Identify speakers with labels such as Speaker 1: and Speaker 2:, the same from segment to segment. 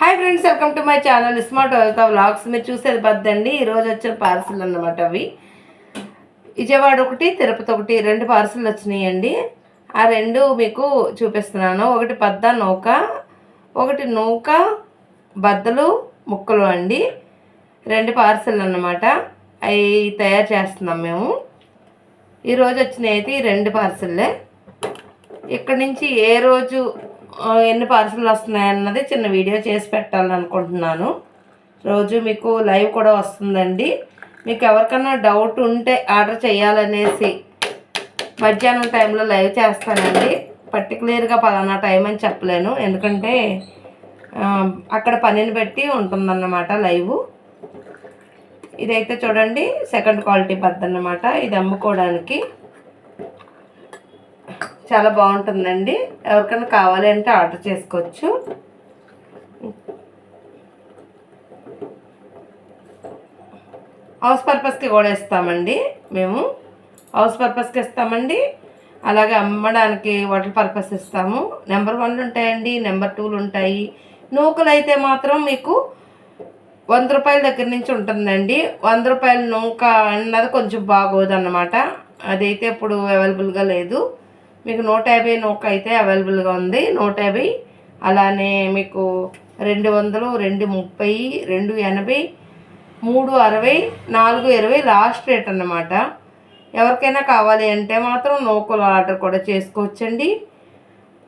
Speaker 1: Hi friends welcome to my channel smart వెళ్తా vlogs మీరు చూసేది బద్దండి ఈరోజు వచ్చిన పార్సిల్ అన్నమాట అవి. విజయవాడ ఒకటి తిరుపతి ఒకటి రెండు పార్సిల్ వచ్చినాయండి. ఆ రెండు మీకు చూపిస్తున్నాను. ఒకటి పద్ద నౌక ఒకటి నౌక బద్దలు ముక్కలు అండి. రెండు పార్సిల్ అన్నమాట. అవి తయారు చేస్తున్నాం మేము. ఈరోజు వచ్చినాయి అయితే ఈ రెండు పార్సిల్లే ఇక్కడ నుంచి ఏ రోజు ఎన్ని పార్సల్ వస్తున్నాయి అన్నది చిన్న వీడియో చేసి పెట్టాలని అనుకుంటున్నాను. రోజు మీకు లైవ్ కూడా వస్తుందండి. మీకు ఎవరికైనా డౌట్ ఉంటే ఆర్డర్ చేయాలనేసి మధ్యాహ్నం టైంలో లైవ్ చేస్తానండి. పర్టికులర్గా పలానా టైం అని చెప్పలేను. ఎందుకంటే అక్కడ పనిని బట్టి ఉంటుందన్నమాట లైవ్ ఇదైతే చూడండి సెకండ్ క్వాలిటీ పద్దు అన్నమాట. ఇది అమ్ముకోవడానికి. చాలా బాగుంటుందండి. ఎవరికైనా కావాలి అంటే ఆర్డర్ చేసుకోవచ్చు. హౌస్ పర్పస్కి కూడా ఇస్తామండి మేము. హౌస్ పర్పస్కి ఇస్తామండి. అలాగే అమ్మడానికి వాటర్ పర్పస్ ఇస్తాము. నెంబర్ వన్లు ఉంటాయండి నెంబర్ టూలు ఉంటాయి. నూకలు అయితే మాత్రం మీకు వంద రూపాయల దగ్గర నుంచి ఉంటుందండి. వంద రూపాయల నూక అన్నది కొంచెం బాగోదు అన్నమాట అదైతే ఇప్పుడు అవైలబుల్గా లేదు. మీకు నూట యాభై నూక అయితే అవైలబుల్గా ఉంది. నూట యాభై అలానే మీకు రెండు వందలు రెండు ముప్పై రెండు ఎనభై మూడు అరవై నాలుగు ఇరవై లాస్ట్ రేట్ అన్నమాట. ఎవరికైనా కావాలి అంటే మాత్రం నూకలు ఆర్డర్ కూడా చేసుకోవచ్చండి.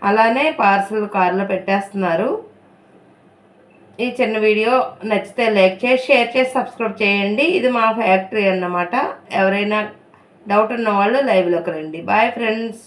Speaker 1: అలానే పార్సల్ కార్లో పెట్టేస్తున్నారు. ఈ చిన్న వీడియో నచ్చితే లైక్ చేసి షేర్ చేసి సబ్స్క్రైబ్ చేయండి. ఇది మా ఫ్యాక్టరీ అన్నమాట. ఎవరైనా డౌట్ ఉన్న వాళ్ళు లైవ్లోకి రండి. Bye friends.